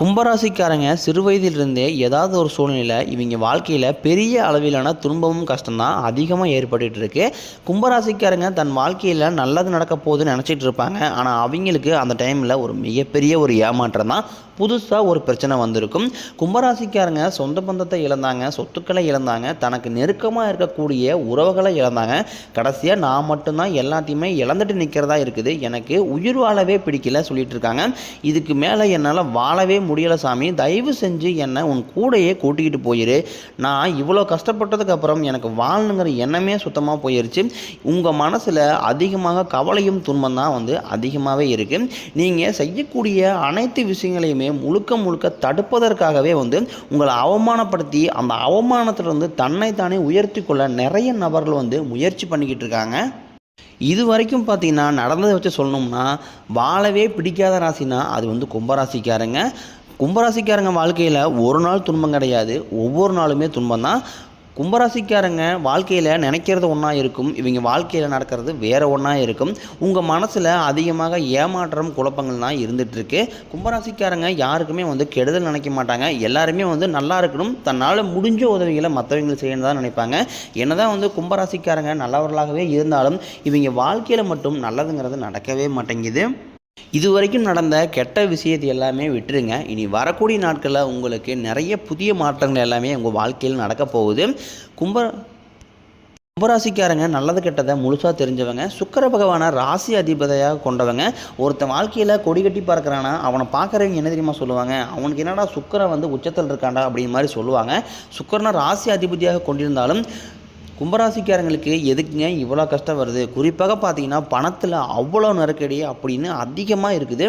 கும்பராசிக்காரங்க சிறு வயதிலிருந்தே ஏதாவது ஒரு சூழ்நிலையில் இவங்க வாழ்க்கையில் பெரிய அளவிலான துன்பமும் கஷ்டம்தான் அதிகமாக ஏற்பட்டுட்டு இருக்கு கும்பராசிக்காரங்க தன் வாழ்க்கையில் நல்லது நடக்க போகுதுன்னு நினச்சிட்டு இருப்பாங்க. ஆனால் அவங்களுக்கு அந்த டைமில் ஒரு மிகப்பெரிய ஒரு ஏமாற்றம் தான் புதுசாக ஒரு பிரச்சனை வந்திருக்கும். கும்பராசிக்காரங்க சொந்த பந்தத்தை இழந்தாங்க சொத்துக்களை இழந்தாங்க தனக்கு நெருக்கமாக இருக்கக்கூடிய உறவுகளை இழந்தாங்க. கடைசியாக நான் மட்டும்தான் எல்லாத்தையுமே இழந்துட்டு நிற்கிறதா இருக்குது. எனக்கு உயிர் வாழவே பிடிக்கல சொல்லிட்டு இருக்காங்க. இதுக்கு மேலே என்னால் வாழவே முடியலை சாமி. தயவு செஞ்சு என்னை உன் கூடையே கூட்டிக்கிட்டு போயிரு. நான் இவ்வளோ கஷ்டப்பட்டதுக்கப்புறம் எனக்கு வாழணுங்கிற எண்ணமே சுத்தமாக போயிருச்சு. உங்கள் மனசில் அதிகமாக கவலையும் துன்பம் தான் வந்து அதிகமாகவே இருக்குது நீங்கள் செய்யக்கூடிய அனைத்து விஷயங்களையுமே முழுக்க முழுக்க தடுப்பதற்காகவே வந்து உங்களை அவமானப்படுத்தி அந்த அவமானத்திலிருந்து தன்னைத்தானே உயர்த்தி கொள்ள நிறைய நபர்கள் வந்து முயற்சி பண்ணிக்கிட்டு இருக்காங்க. இது வரைக்கும் பார்த்தீங்கன்னா நடந்ததை வச்சு சொல்லணும்னா வாழவே பிடிக்காத ராசினா அது வந்து கும்பராசிக்காரங்க. கும்பராசிக்காரங்க வாழ்க்கையில் ஒரு நாள் துன்பம் கிடையாது. ஒவ்வொரு நாளுமே துன்பம் தான் கும்பராசிக்காரங்க வாழ்க்கையில் நினைக்கிறது ஒன்றா இருக்கும். இவங்க வாழ்க்கையில் நடக்கிறது வேறு ஒன்றா இருக்கும். உங்கள் மனசில் அதிகமாக ஏமாற்றம் குழப்பங்கள் தான் இருந்துகிட்ருக்கு கும்பராசிக்காரங்க யாருக்குமே வந்து கெடுதல் நினைக்க மாட்டாங்க. எல்லாருமே வந்து நல்லா இருக்கணும். தன்னால் முடிஞ்ச உதவிகளை மற்றவங்களுக்கு செய்யணும் தான் நினைப்பாங்க. என்னதான் வந்து கும்பராசிக்காரங்க நல்லவர்களாகவே இருந்தாலும் இவங்க வாழ்க்கையில் மட்டும் நல்லதுங்கிறது நடக்கவே மாட்டேங்குது. இது வரைக்கும் நடந்த கெட்ட விஷயத்தை எல்லாமே விட்டுருங்க. இனி வரக்கூடிய நாட்களில் உங்களுக்கு நிறைய புதிய மாற்றங்கள் எல்லாமே உங்கள் வாழ்க்கையில் நடக்க போகுது. கும்ப கும்பராசிக்காரங்க நல்லது கெட்டதை முழுசாக தெரிஞ்சவங்க சுக்கர பகவானை ராசி அதிபதியாக கொண்டவங்க ஒருத்தன் வாழ்க்கையில் கொடி கட்டி பார்க்குறானா அவனை பார்க்குறவங்க என்ன தெரியுமா சொல்லுவாங்க? அவனுக்கு என்னடா சுக்கரன் வந்து உச்சத்தில் இருக்காண்டா அப்படிங்கிற மாதிரி சொல்லுவாங்க. சுக்கரனை ராசி அதிபதியாக கொண்டிருந்தாலும் கும்பராசிக்காரங்களுக்கு எதுக்குங்க இவ்வளோ கஷ்டம் வருது? குறிப்பாக பார்த்தீங்கன்னா பணத்தில் அவ்வளோ நெருக்கடி அப்படின்னு அதிகமாக இருக்குது.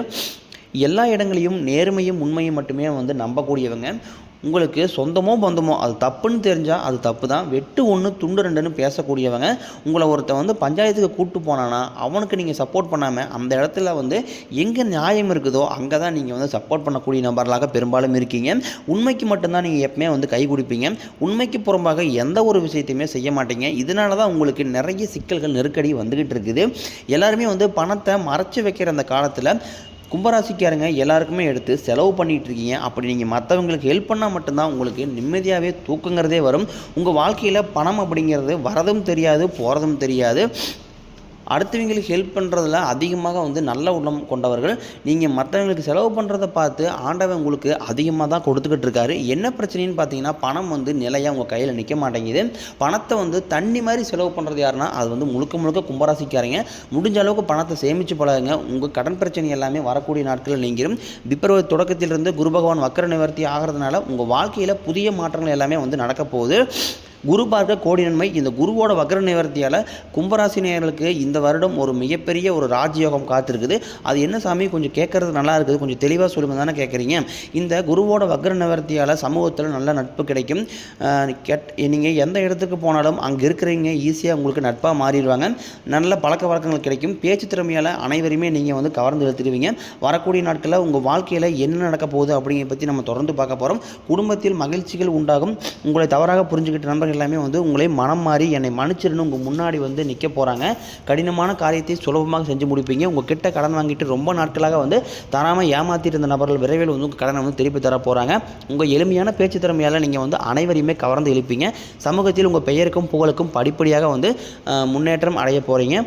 எல்லா இடங்களையும் நேர்மையும் உண்மையும் மட்டுமே வந்து நம்பக்கூடியவங்க. உங்களுக்கு சொந்தமோ பந்தமோ அது தப்புன்னு தெரிஞ்சால் அது தப்பு தான் வெட்டு ஒன்று துண்டு ரெண்டுன்னு பேசக்கூடியவங்க உங்களை ஒருத்தன் வந்து பஞ்சாயத்துக்கு கூப்பிட்டு போனான்னா அவனுக்கு நீங்கள் சப்போர்ட் பண்ணாமல் அந்த இடத்துல வந்து எங்கே நியாயம் இருக்குதோ அங்கே தான் நீங்கள் வந்து சப்போர்ட் பண்ணக்கூடிய நபர்களாக பெரும்பாலும் இருக்கீங்க. உண்மைக்கு மட்டும்தான் நீங்கள் எப்பவுமே வந்து கை கொடுப்பீங்க. உண்மைக்கு புறம்பாக எந்த ஒரு விஷயத்தையுமே செய்ய மாட்டீங்க. இதனால தான் உங்களுக்கு நிறைய சிக்கல்கள் நெருக்கடி வந்துக்கிட்டு இருக்குது. எல்லாருமே வந்து பணத்தை மறைச்சு வைக்கிற அந்த காலத்தில் கும்பராசிக்காரங்க எல்லாருக்குமே எடுத்து செலவு பண்ணிகிட்டு இருக்கீங்க அப்படி நீங்கள் மற்றவங்களுக்கு ஹெல்ப் பண்ணால் மட்டும்தான் உங்களுக்கு நிம்மதியாகவே தூக்கங்கிறதே வரும். உங்கள் வாழ்க்கையில் பணம் அப்படிங்கிறது வரதும் தெரியாது போகிறதும் தெரியாது. அடுத்தவங்களுக்கு ஹெல்ப் பண்ணுறதுல அதிகமாக வந்து நல்ல உள்ளம் கொண்டவர்கள். நீங்கள் மற்றவங்களுக்கு செலவு பண்ணுறத பார்த்து ஆண்டவன் உங்களுக்கு அதிகமாக தான் கொடுத்துக்கிட்டு இருக்காரு. என்ன பிரச்சனைன்னு பார்த்தீங்கன்னா பணம் வந்து நிலையாக உங்கள் கையில் நிற்க மாட்டேங்குது. பணத்தை வந்து தண்ணி மாதிரி செலவு பண்ணுறது யாருன்னா அது வந்து முழுக்க முழுக்க கும்பராசிக்காரங்க. முடிஞ்ச அளவுக்கு பணத்தை சேமித்து பழகுங்க. உங்கள் கடன் பிரச்சனை எல்லாமே வரக்கூடிய நாட்களில் நீங்கிடும் பிப்ரவரி தொடக்கத்திலிருந்து குரு பகவான் வக்கர நிவர்த்தி ஆகிறதுனால உங்கள் வாழ்க்கையில் புதிய மாற்றங்கள் எல்லாமே வந்து நடக்க போகுது. குரு பார்க்க கோடி நன்மை இந்த குருவோட வக்ர நிவர்த்தியால் கும்பராசி நேயர்களுக்கு இந்த வருடம் ஒரு மிகப்பெரிய ஒரு ராஜயோகம் காத்திருக்குது. அது என்ன சாமி? கொஞ்சம் கேட்கறது நல்லா இருக்குது. கொஞ்சம் தெளிவாக சொல்லுங்க தானே கேட்குறீங்க. இந்த குருவோட வக்ர நிவர்த்தியால் சமூகத்தில் நல்ல நட்பு கிடைக்கும். கெட் நீங்கள் எந்த இடத்துக்கு போனாலும் அங்கே இருக்கிறவங்க ஈஸியாக உங்களுக்கு நட்பாக மாறிடுவாங்க. நல்ல பழக்க வழக்கங்கள் கிடைக்கும். பேச்சு திறமையால் அனைவருமே நீங்கள் வந்து கவர்ந்து இழுத்துடுவீங்க வரக்கூடிய நாட்களில் உங்கள் வாழ்க்கையில் என்ன நடக்க போகுது அப்படிங்கிறத பற்றி நம்ம தொடர்ந்து பார்க்க போகிறோம் குடும்பத்தில் மகிழ்ச்சிகள் உண்டாகும். உங்களை தவறாக புரிஞ்சுக்கிட்ட நண்பர்கள் எல்லாமே வந்து உங்களை மனம் மாறி என்னை மன்னிச்சிருன்னு உங்கள் முன்னாடி வந்து நிற்க போகிறாங்க கடினமான காரியத்தை சுலபமாக செஞ்சு முடிப்பீங்க. உங்கள் கிட்ட கடன் வாங்கிட்டு ரொம்ப நாட்களாக வந்து தராமல் ஏமாற்றிட்டு இருந்த நபர்கள் விரைவில் வந்து உங்கள் கடனை வந்து திருப்பி தர போகிறாங்க உங்கள் எளிமையான பேச்சு திறமையால் நீங்கள் வந்து அனைவரையுமே கவர்ந்து இழுப்பீங்க. சமூகத்தில் உங்கள் பெயருக்கும் புகழுக்கும் படிப்படியாக வந்து முன்னேற்றம் அடைய போகிறீங்க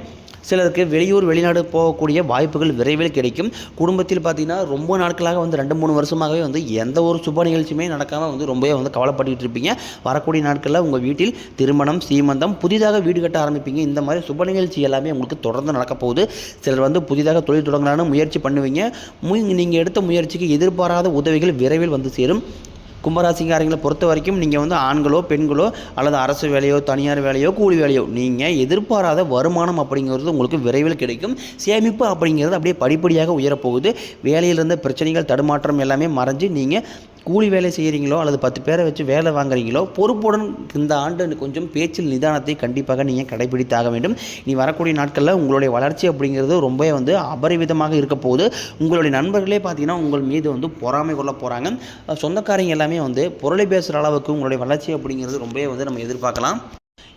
சிலருக்கு வெளியூர் வெளிநாடு போகக்கூடிய வாய்ப்புகள் விரைவில் கிடைக்கும். குடும்பத்தில் பார்த்தீங்கன்னா ரொம்ப நாட்களாக வந்து ரெண்டு மூணு வருஷமாகவே வந்து எந்த ஒரு சுப நிகழ்ச்சியுமே நடக்காமல் வந்து ரொம்பவே வந்து கவலைப்பட்டுக்கிட்டு இருப்பீங்க. வரக்கூடிய நாட்களில் உங்கள் வீட்டில் திருமணம் சீமந்தம் புதிதாக வீடு கட்ட ஆரம்பிப்பீங்க. இந்த மாதிரி சுப நிகழ்ச்சி எல்லாமே உங்களுக்கு தொடர்ந்து நடக்க போகுது. சிலர் வந்து புதிதாக தொழில் தொடங்கலான முயற்சி பண்ணுவீங்க. நீங்கள் எடுத்த முயற்சிக்கு எதிர்பாராத உதவிகள் விரைவில் வந்து சேரும். கும்பராசிக்காரங்களை பொறுத்த வரைக்கும் நீங்கள் வந்து ஆண்களோ பெண்களோ அல்லது அரசு வேலையோ தனியார் வேலையோ கூலி வேலையோ நீங்கள் எதிர்பாராத வருமானம் அப்படிங்கிறது உங்களுக்கு விரைவில் கிடைக்கும். சேமிப்பு அப்படிங்கிறது அப்படியே படிப்படியாக உயரப்போகுது. வேலையில் இருந்த பிரச்சனைகள் தடுமாற்றம் எல்லாமே மறைஞ்சு நீங்கள் கூலி வேலை செய்கிறீங்களோ அல்லது பத்து பேரை வச்சு வேலை வாங்குறீங்களோ பொறுப்புடன் இந்த ஆண்டு கொஞ்சம் பேச்சில் நிதானத்தை கண்டிப்பாக நீங்கள் கடைபிடித்தாக வேண்டும். நீ வரக்கூடிய நாட்களில் உங்களுடைய வளர்ச்சி அப்படிங்கிறது ரொம்பவே வந்து அபரிவிதமாக இருக்க போகுது. உங்களுடைய நண்பர்களே பார்த்தீங்கன்னா உங்கள் மீது வந்து பொறாமை கொள்ள போகிறாங்க சொந்தக்காரங்க எல்லாமே வந்து பொருளை பேசுகிற அளவுக்கு உங்களுடைய வளர்ச்சி அப்படிங்கிறது ரொம்பவே வந்து நம்ம எதிர்பார்க்கலாம்.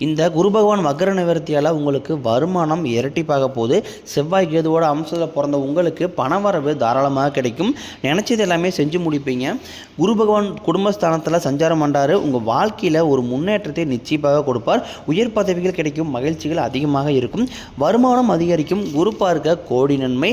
இந்த குரு பகவான் வக்கர நிவர்த்தியால் உங்களுக்கு வருமானம் இரட்டிப்பாக போகுது. செவ்வாய் கேதுவோட அம்சத்தில் பிறந்த உங்களுக்கு பணவரவு தாராளமாக கிடைக்கும். நினச்சது எல்லாமே செஞ்சு முடிப்பீங்க. குரு பகவான் குடும்பஸ்தானத்தில் சஞ்சாரம் பண்ணுறாரு உங்கள் வாழ்க்கையில் ஒரு முன்னேற்றத்தை நிச்சயமாக கொடுப்பார். உயர் பதவிகள் கிடைக்கும் மகிழ்ச்சிகள் அதிகமாக இருக்கும். வருமானம் அதிகரிக்கும். குரு பார்க்க கோடி நன்மை.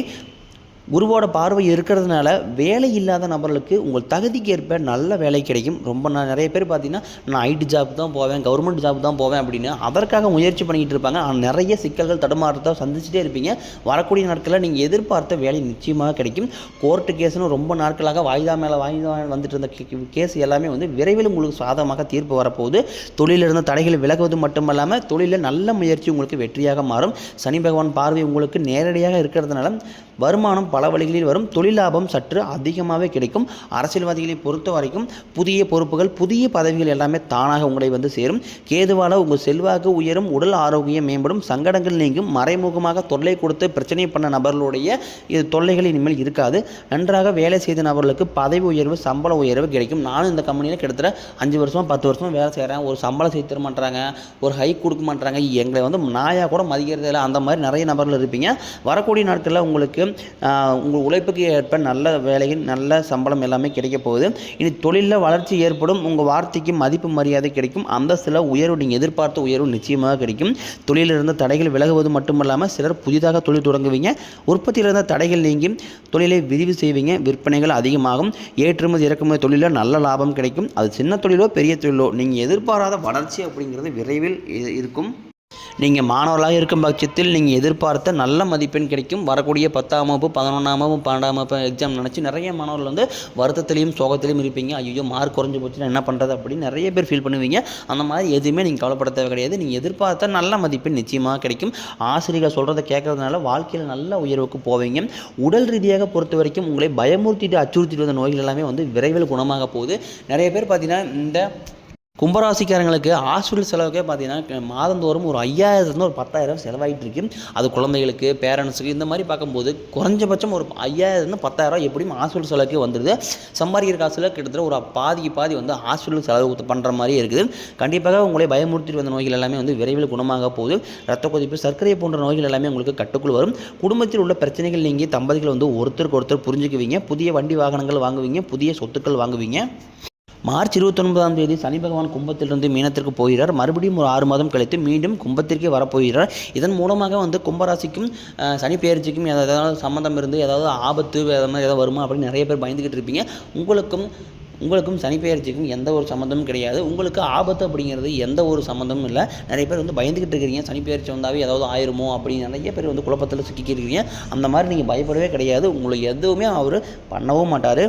குருவோட பார்வை இருக்கிறதுனால வேலை இல்லாத நபர்களுக்கு உங்கள் தகுதிக்கு ஏற்ப நல்ல வேலை கிடைக்கும். ரொம்ப நான் நிறைய பேர் பார்த்தீங்கன்னா நான் ஐடி ஜாப் தான் போவேன் கவர்மெண்ட் ஜாப் தான் போவேன் அப்படின்னு அதற்காக முயற்சி பண்ணிக்கிட்டு இருப்பாங்க. ஆனால் நிறைய சிக்கல்கள் தடுமாற்றத்தை சந்திச்சுட்டே இருப்பீங்க. வரக்கூடிய நாட்களில் நீங்கள் எதிர்பார்த்த வேலை நிச்சயமாக கிடைக்கும். கோர்ட்டு கேஸ்னு ரொம்ப நாட்களாக வாய்தா மேலே வாய்தா வந்துட்டு இருந்த கேஸ் எல்லாமே வந்து விரைவில் உங்களுக்கு சாதகமாக தீர்ப்பு வரப்போகுது. தொழிலில் இருந்த தடைகள் விலகுவது மட்டுமல்லாமல் தொழிலில் நல்ல முயற்சி உங்களுக்கு வெற்றியாக மாறும். சனி பகவான் பார்வை உங்களுக்கு நேரடியாக இருக்கிறதுனால வருமானம் பல வழிகளில் வரும் தொழில் லாபம் சற்று அதிகமாகவே கிடைக்கும். அரசியல்வாதிகளை பொறுத்த வரைக்கும் புதிய பொறுப்புகள் புதிய பதவிகள் எல்லாமே தானாக உங்களை வந்து சேரும். கேதுவால உங்கள் செல்வாக்கு உயரும் உடல் ஆரோக்கியம் மேம்படும் சங்கடங்கள் நீங்கும். மறைமுகமாக தொல்லை கொடுத்து பிரச்சனை பண்ண நபர்களுடைய இது தொல்லைகள் இனிமேல் இருக்காது. நன்றாக வேலை செய்த நபர்களுக்கு பதவி உயர்வு சம்பள உயர்வு கிடைக்கும். நானும் இந்த கம்பெனியில் கிட்டத்தட்ட அஞ்சு வருஷமா பத்து வருஷமா வேலை செய்கிறேன் ஒரு சம்பளம் செய்து தர மாட்டாங்க ஒரு ஹைக் கொடுக்க மாட்டாங்க எங்களை வந்து நாயாக கூட மதிக்கிறது இல்லை. அந்த மாதிரி நிறைய நபர்கள் இருப்பீங்க. வரக்கூடிய நாட்களில் உங்களுக்கு உங்கள் உழைப்புக்கு ஏற்ப நல்ல வேலையும் நல்ல சம்பளம் எல்லாமே கிடைக்க போகுது. இனி தொழிலில் வளர்ச்சி ஏற்படும் உங்கள் வார்த்தைக்கு மதிப்பு மரியாதை கிடைக்கும். அந்தஸ்தில் உயர்வு நீங்கள் எதிர்பார்த்த உயர்வு நிச்சயமாக கிடைக்கும். தொழிலில் இருந்த தடைகள் விலகுவது மட்டுமல்லாமல் சிலர் புதிதாக தொழில் தொடங்குவீங்க. உற்பத்தியில் இருந்த தடைகள் நீங்கி தொழிலை விரிவு செய்வீங்க. விற்பனைகள் அதிகமாகும். ஏற்றுமதி இறக்குமதி தொழிலில் நல்ல லாபம் கிடைக்கும். அது சின்ன தொழிலோ பெரிய தொழிலோ நீங்கள் எதிர்பாராத வளர்ச்சி அப்படிங்கிறது விரைவில் இருக்கும். நீங்கள் மாணவர்களாக இருக்கும் பட்சத்தில் நீங்கள் எதிர்பார்த்த நல்ல மதிப்பெண் கிடைக்கும். வரக்கூடிய பத்தாம் வகுப்பு பதினொன்றாம் வகுப்பு பன்னெண்டாம் வகுப்பு எக்ஸாம் நினச்சி நிறைய மாணவர்கள் வந்து வருத்தத்திலையும் சோகத்திலையும் இருப்பீங்க. ஐயோ மார்க் குறைஞ்சி போச்சுன்னா என்ன பண்ணுறது அப்படின்னு நிறைய பேர் ஃபீல் பண்ணுவீங்க. அந்த மாதிரி எதுவுமே நீங்கள் கவலைப்பட தேவை கிடையாது. நீங்கள் எதிர்பார்த்த நல்ல மதிப்பெண் நிச்சயமாக கிடைக்கும். ஆசிரியர்கள் சொல்கிறத கேட்கறதுனால வாழ்க்கையில் நல்ல உயர்வுக்கு போவீங்க. உடல் ரீதியாக பொறுத்த வரைக்கும் உங்களை பயமுறுத்திட்டு அச்சுறுத்திட்டு வந்த நோய்கள் எல்லாமே வந்து விரைவில் குணமாக போகுது. நிறைய பேர் பார்த்தீங்கன்னா இந்த கும்பராசிக்காரங்களுக்கு ஹாஸ்பிட்டல் செலவுக்கே பார்த்தீங்கன்னா மாதந்தோறும் ஒரு ஐயாயிரத்துலேருந்து ஒரு பத்தாயிரம் செலவாயிட்டு இருக்கு. அது குழந்தைகளுக்கு பேரண்ட்ஸுக்கு இந்த மாதிரி பார்க்கும்போது குறைஞ்சபட்சம் ஒரு ஐயாயிரத்துலேருந்து பத்தாயிரம் எப்படியும் ஹாஸ்பிட்டல் செலவுக்கே வந்துடுது சம்பாதிக்கிற காசில் கிட்டத்தட்ட ஒரு பாதிக்கு பாதி வந்து ஹாஸ்பிட்டல் செலவு பண்ணுற மாதிரி இருக்குது. கண்டிப்பாக உங்களை பயமுறுத்திட்டு வந்த நோய்கள் எல்லாமே வந்து விரைவில் குணமாக போகுது. ரத்த கொதிப்பு சர்க்கரை போன்ற நோய்கள் எல்லாமே உங்களுக்கு கட்டுக்குள் வரும். குடும்பத்தில் உள்ள பிரச்சனைகள் நீங்கள் தம்பதிகள் வந்து ஒருத்தருக்கு ஒருத்தர் புரிஞ்சுக்குவீங்க. புதிய வண்டி வாகனங்கள் வாங்குவீங்க. புதிய சொத்துக்கள் வாங்குவீங்க. மார்ச் இருபத்தொன்பதாம் தேதி சனி பகவான் கும்பத்திலிருந்து மீனத்திற்கு போகிறார். மறுபடியும் ஒரு ஆறு மாதம் கழித்து மீண்டும் கும்பத்திற்கே வரப்போகிறார். இதன் மூலமாக வந்து கும்பராசிக்கும் சனி பெயர்ச்சிக்கும் ஏதாவது சம்மந்தம் இருந்து ஏதாவது ஆபத்து மாதிரி ஏதாவது வருமா அப்படின்னு நிறைய பேர் பயந்துக்கிட்டு இருப்பீங்க. உங்களுக்கும் உங்களுக்கும் சனிப்பெயர்ச்சிக்கும் எந்த ஒரு சம்மந்தமும் கிடையாது. உங்களுக்கு ஆபத்து அப்படிங்கிறது எந்த ஒரு சம்மந்தமும் இல்லை. நிறைய பேர் வந்து பயந்துக்கிட்டு இருக்கிறீங்க. சனி பெயர்ச்சி வந்தாவே ஏதாவது ஆயிருமோ அப்படின்னு நிறைய பேர் வந்து குழப்பத்தில் சிக்கிக்கிறீங்க அந்த மாதிரி நீங்கள் பயப்படவே கிடையாது. உங்களுக்கு எதுவுமே அவர் பண்ணவும் மாட்டார்.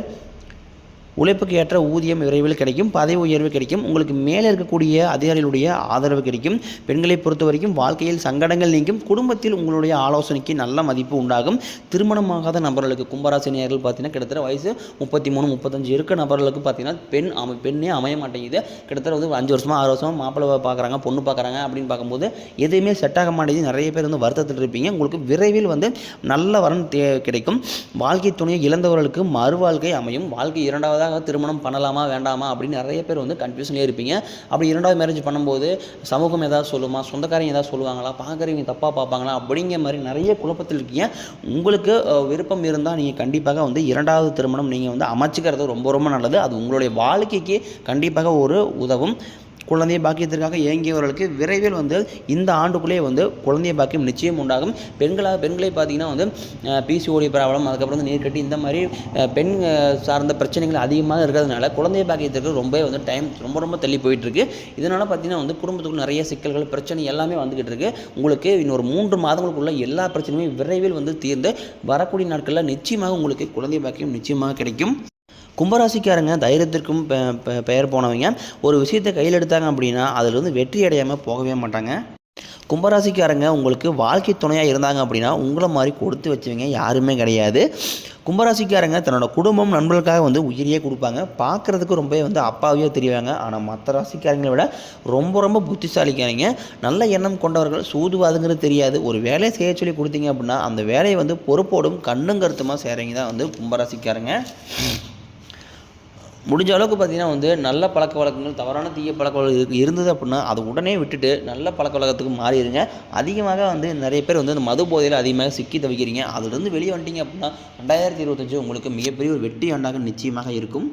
உழைப்புக்கு ஏற்ற ஊதியம் விரைவில் கிடைக்கும் பதவி உயர்வு கிடைக்கும் உங்களுக்கு மேலே இருக்கக்கூடிய அதிகாரிகளுடைய ஆதரவு கிடைக்கும். பெண்களை பொறுத்த வரைக்கும் வாழ்க்கையில் சங்கடங்கள் நீங்கும் குடும்பத்தில் உங்களுடைய ஆலோசனைக்கு நல்ல மதிப்பு உண்டாகும். திருமணமாகாத நபர்களுக்கு கும்பராசினியர்கள் பார்த்தீங்கன்னா கிட்டத்தட்ட வயசு முப்பத்தி மூணு முப்பத்தஞ்சு இருக்க நபர்களுக்கு பார்த்தீங்கன்னா பெண் அமை பெண்ணே அமைய மாட்டேங்குது. கிட்டத்தட்ட வந்து அஞ்சு வருஷமா ஆறு வருஷமா மாப்பிள்ளை பார்க்குறாங்க பொண்ணு பார்க்குறாங்க அப்படின்னு பார்க்கும்போது எதுவுமே செட் ஆக மாட்டேங்குது. நிறைய பேர் வந்து வருத்தத்தில் இருப்பீங்க. உங்களுக்கு விரைவில் வந்து நல்ல வரன் கிடைக்கும். வாழ்க்கை துணையை இழந்தவர்களுக்கு மறு வாழ்க்கை அமையும். வாழ்க்கை இரண்டாவதாக திருமணம் பண்ணலாமா வேண்டாமா அப்படின்னு நிறைய பேர் வந்து கன்ஃபியூஷன்லேயே இருப்பீங்க. அப்படி இரண்டாவது மேரேஜ் பண்ணும்போது சமூகம் ஏதாவது சொல்லுமா சொந்தக்காரங்க ஏதாவது சொல்லுவாங்களா பார்க்குறவங்க தப்பாக பார்ப்பாங்களா அப்படிங்கிற மாதிரி நிறைய குழப்பத்தில் இருக்கீங்க. உங்களுக்கு விருப்பம் இருந்தால் நீங்கள் கண்டிப்பாக வந்து இரண்டாவது திருமணம் நீங்கள் வந்து அமைச்சிக்கிறது ரொம்ப ரொம்ப நல்லது. அது உங்களுடைய வாழ்க்கைக்கு கண்டிப்பாக ஒரு உதவும். குழந்தை பாக்கியத்திற்காக இயங்கியவர்களுக்கு விரைவில் வந்து இந்த ஆண்டுக்குள்ளேயே வந்து குழந்தை பாக்கியம் நிச்சயம் உண்டாகும். பெண்களாக பெண்களை பார்த்தீங்கன்னா வந்து பிசிஓடி ப்ராப்ளம் அதுக்கப்புறம் வந்து நீர்க்கட்டி இந்த மாதிரி பெண் சார்ந்த பிரச்சனைகள் அதிகமாக இருக்கிறதுனால குழந்தை பாக்கியத்திற்கு ரொம்ப வந்து டைம் ரொம்ப ரொம்ப தள்ளி போயிட்டுருக்கு. இதனால் பார்த்தீங்கன்னா வந்து குடும்பத்துக்கு நிறைய சிக்கல்கள் பிரச்சனை எல்லாமே வந்துக்கிட்டு இருக்கு. உங்களுக்கு இன்னொரு மூன்று மாதங்களுக்குள்ள எல்லா பிரச்சனையுமே விரைவில் வந்து தீர்ந்து வரக்கூடிய நாட்களில் நிச்சயமாக உங்களுக்கு குழந்தை பாக்கியம் நிச்சயமாக கிடைக்கும். கும்பராசிக்காரங்க தைரியத்திற்கும் பெ- பெயர் போனவங்க ஒரு விஷயத்தை கையில் எடுத்தாங்க அப்படின்னா அதில் வந்து வெற்றி அடையாமல் போகவே மாட்டாங்க. கும்பராசிக்காரங்க உங்களுக்கு வாழ்க்கை துணையாக இருந்தாங்க அப்படின்னா உங்களை மாதிரி கொடுத்து வச்சவங்க யாருமே கிடையாது. கும்பராசிக்காரங்க தன்னோட குடும்பம் நண்பர்களுக்காக வந்து உயிரியே கொடுப்பாங்க. பார்க்குறதுக்கு ரொம்பவே வந்து அப்பாவியாக தெரிவாங்க. ஆனால் மற்ற ராசிக்காரங்களை விட ரொம்ப ரொம்ப புத்திசாலிக்காரங்க. நல்ல எண்ணம் கொண்டவர்கள் சூதுவாதுங்கிறது தெரியாது. ஒரு வேலையை செய்ய சொல்லி கொடுத்தீங்க அப்படின்னா அந்த வேலையை வந்து பொறுப்போடும் கண்ணும் கருத்துமாக செய்கிறவங்க தான் வந்து கும்பராசிக்காரங்க. முடிஞ்ச அளவுக்கு பார்த்தீங்கன்னா வந்து நல்ல பழக்க வழக்கங்கள் தவறான தீய பழக்க வழக்கம் இருந்தது அப்படின்னா அதை உடனே விட்டுட்டு நல்ல பழக்க வழக்கத்துக்கு மாறிடுங்க. அதிகமாக வந்து நிறைய பேர் வந்து இந்த மது போதையில் அதிகமாக சிக்கி தவிக்கிறீங்க. அதுலேருந்து வெளியே வந்துட்டீங்க அப்படின்னா ரெண்டாயிரத்தி இருபத்தஞ்சு உங்களுக்கு மிகப்பெரிய ஒரு வெற்றி ஆண்டாக நிச்சயமாக இருக்கும்.